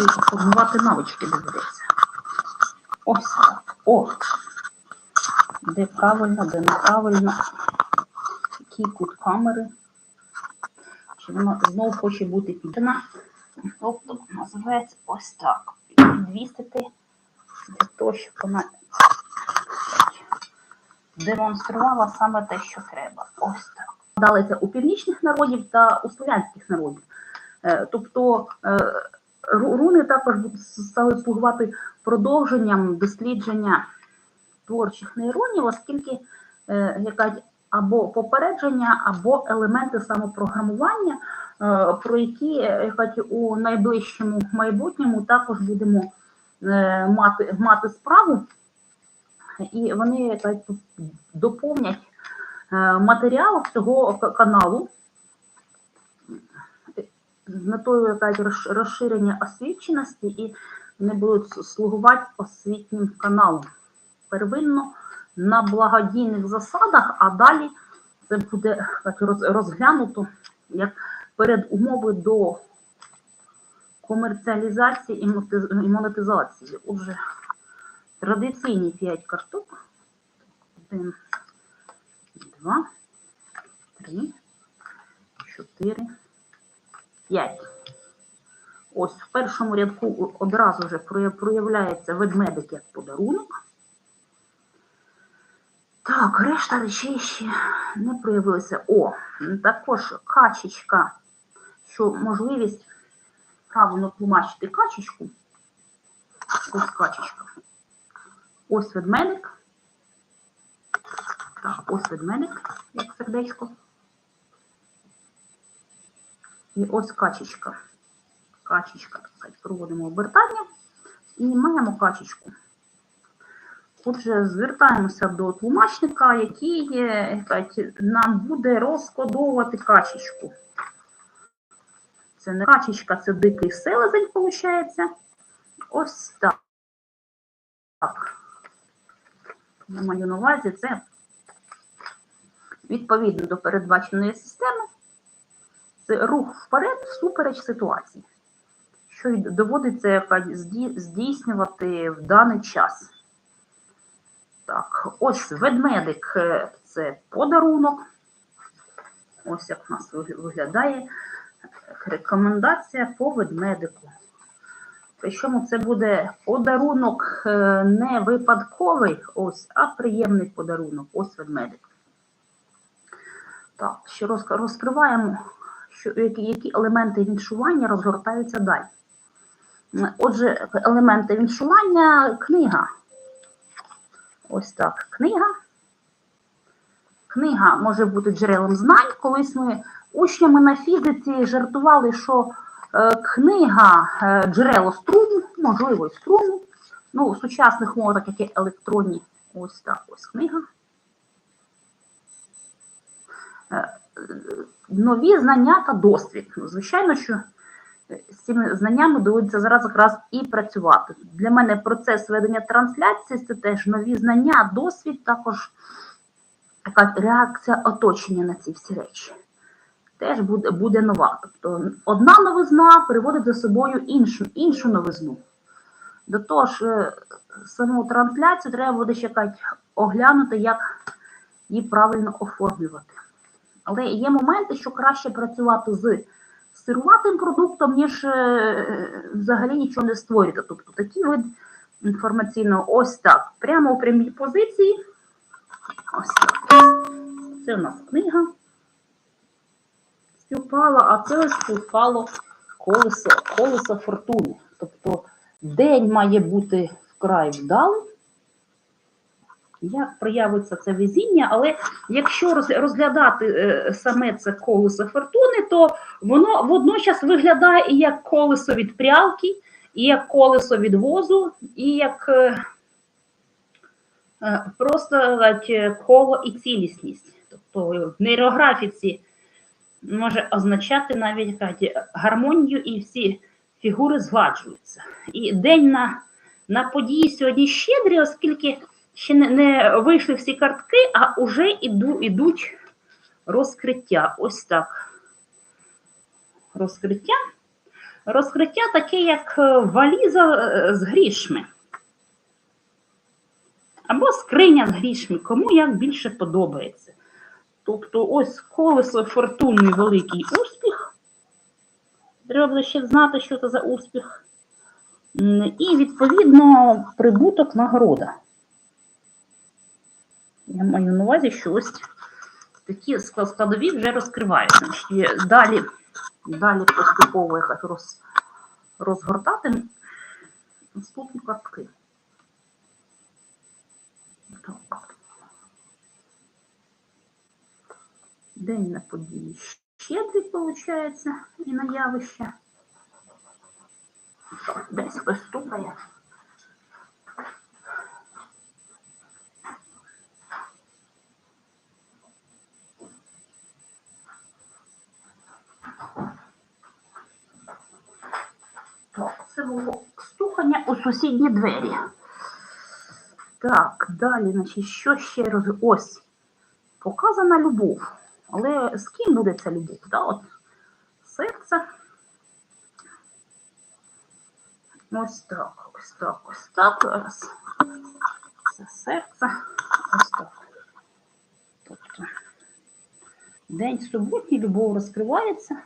камери і формувати навички доведеться. Ось так. О! Де правильно, де неправильно. Який кут камери. Чи вона знову хоче бути піддана. Тобто називається ось так. Підвісити для того, щоб вона демонструвала саме те, що треба. Ось так. Дали це у північних народів та у слов'янських народів. Е, Тобто е, руни також стали слугувати продовженням дослідження творчих нейронів, оскільки е, або попередження, або елементи самопрограмування, е, про які е, якась у найближчому майбутньому також будемо мати, мати справу, і вони якась доповнять матеріал цього каналу з метою якась розширення освіченості, і вони будуть слугувати освітнім каналом. Первинно на благодійних засадах, а далі це буде так розглянуто як передумови до комерціалізації і монетизації. Отже, традиційні 5 карток. Один, два, три, чотири, п'ять. Ось в першому рядку одразу вже проявляється ведмедик як подарунок. Так, решта речей ще не проявилися. О, також качечка, що можливість правильно тлумачити качечку. Ось качечка. Ось ведмедик. Так, ось ведмедик, як сердечко. І ось качечка. Качечка, так сказати, проводимо обертання і маємо качечку. Отже, звертаємося до тлумачника, який так, нам буде розкодовувати качечку. Це не качечка, це дикий селезень, виходить. Ось так. Так. На увазі, це відповідно до передбаченої системи. Рух вперед всупереч ситуації, що й доводиться здійснювати в даний час. Так, ось ведмедик е, це подарунок. Ось як у нас виглядає рекомендація по ведмедику. Причому це буде подарунок е, не випадковий, ось, а приємний подарунок. Ось ведмедик. Так, ще розкриваємо, що, які, які елементи віншування розгортаються далі. Отже, елементи віншування книга. Ось так, книга. Книга може бути джерелом знань. Колись ми учнями на фізиці жартували, що е, книга е, джерело струму, можливо, і струму. Ну, у сучасних мовах, як електронні. Ось так, ось книга. Е, е, Нові знання та досвід. Ну, Звичайно, що з цими знаннями доводиться зараз якраз і працювати. Для мене процес ведення трансляції це теж нові знання, досвід, також така реакція оточення на ці всі речі. Теж буде, буде нова. Тобто одна новизна приводить за собою іншу, іншу новизну. До того ж, е, саму трансляцію треба буде ще оглянути, як її правильно оформлювати. Але є моменти, що краще працювати з сируватим продуктом, ніж е, взагалі нічого не створювати. Тобто такий вид інформаційного ось так. Прямо у прямій позиції. Ось так. Це у нас книга. Співпала, а це ось співпало колесо, колесо фортуни. Тобто день має бути вкрай вдалий. Як проявиться це везіння, але якщо розглядати е, саме це колесо фортуни, то воно водночас виглядає і як колесо від прялки, і як колесо від возу, і як е, е, просто коло і цілісність. Тобто в нейрографіці може означати навіть гармонію, і всі фігури згладжуються. І день на, на події сьогодні щедрий, оскільки ще не, не вийшли всі картки, а вже іду, ідуть розкриття. Ось так. Розкриття. Розкриття таке, як е, валіза е, з грішми. Або скриня з грішми, кому як більше подобається. Тобто, ось колесо фортуни великий успіх. Треба ще знати, що це за успіх. І, відповідно, прибуток нагорода. Я маю на увазі, що ось такі складові вже розкриваються. Значить, Далі, далі поступово якось роз, розгортати наступні картки. Так. День на події щедрий, виходить, і на явище. Десь хтось. Це стукання у сусідні двері. Так, далі, значить, що ще роз... Ось. Показана любов. Але з ким буде ця любов? Да? От серце. Ось так, ось так, ось так. Зараз. Це серце. Ось так. Тобто, день суботній, любов розкривається.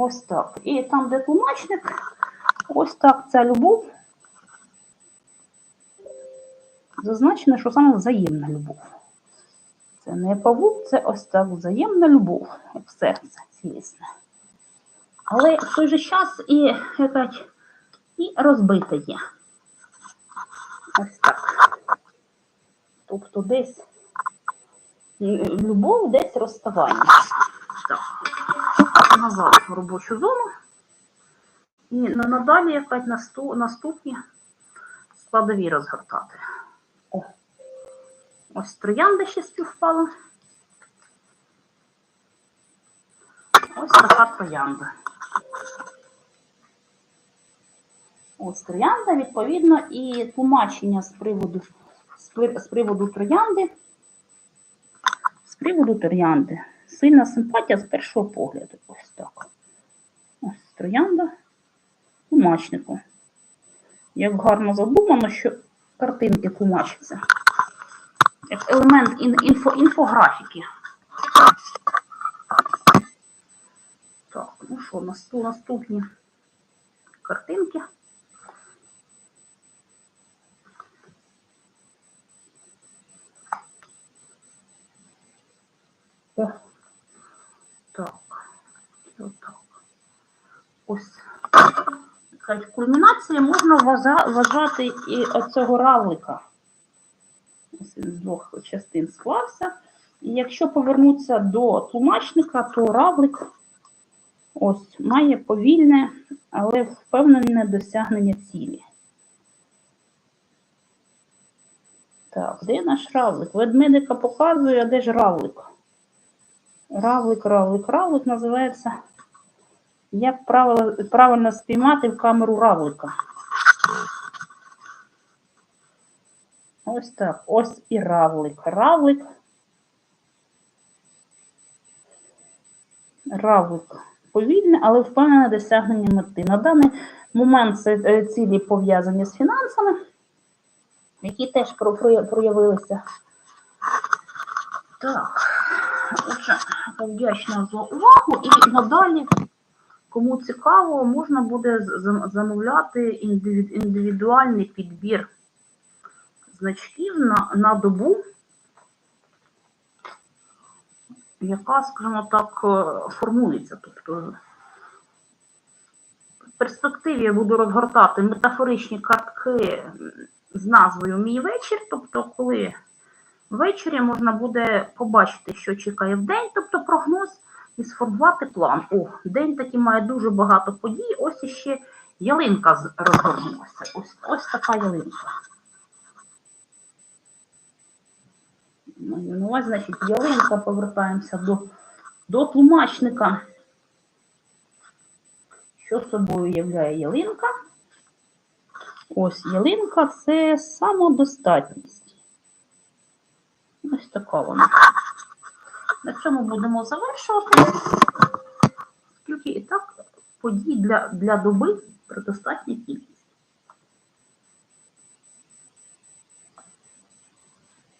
Ось так. І там, де тлумачник, ось так ця любов. Зазначено, що саме взаємна любов. Це не павук, це ось так взаємна любов, як серце цілісне. Але в той же час і, якась, і розбите є. Ось так. Тобто десь любов, десь розставання. Так. Назад в робочу зону. І надалі якась наступні складові розгортати. О. Ось троянда ще співпала. Ось така троянда. Ось троянда, відповідно, і тлумачення з приводу, з приводу троянди. З приводу троянди. Сильна симпатія з першого погляду. Ось так. Ось троянда тлумачнику. Як гарно задумано, що картинки тлумачаться. Як елемент ін- інфо, інфографіки. Так, ну що, наступні картинки. О, так, і отак. Ось. Кажуть, кульмінація можна вважати і оцього равлика. Ось він з двох частин склався. І якщо повернутися до тлумачника, то равлик ось має повільне, але впевнене досягнення цілі. Так, де наш равлик? Ведмедика показує, а де ж равлик? Равлик, равлик, равлик називається. Як правильно спіймати в камеру равлика? Ось так. Ось і равлик. Равлик. Равлик повільне, але впевнене досягнення мети. На даний момент це е, цілі пов'язані з фінансами, які теж про- про- проявилися. Так, отже, вдячна за увагу і надалі. Кому цікаво, можна буде замовляти індиві- індивідуальний підбір значків на, на добу, яка, скажімо так, е, формується. Тобто в перспективі я буду розгортати метафоричні картки з назвою Мій вечір, тобто, коли ввечері можна буде побачити, що чекає в день, тобто прогноз, і сформувати план. О, день такий має дуже багато подій. Ось іще ялинка розгорнулася. Ось, ось така ялинка. Маю на увазі, значить, ялинка, повертаємося до, до тлумачника. Що собою являє ялинка? Ось ялинка це самодостатність. Ось такого. На цьому будемо завершувати. Оскільки і так подій для, для доби предостатня кількість.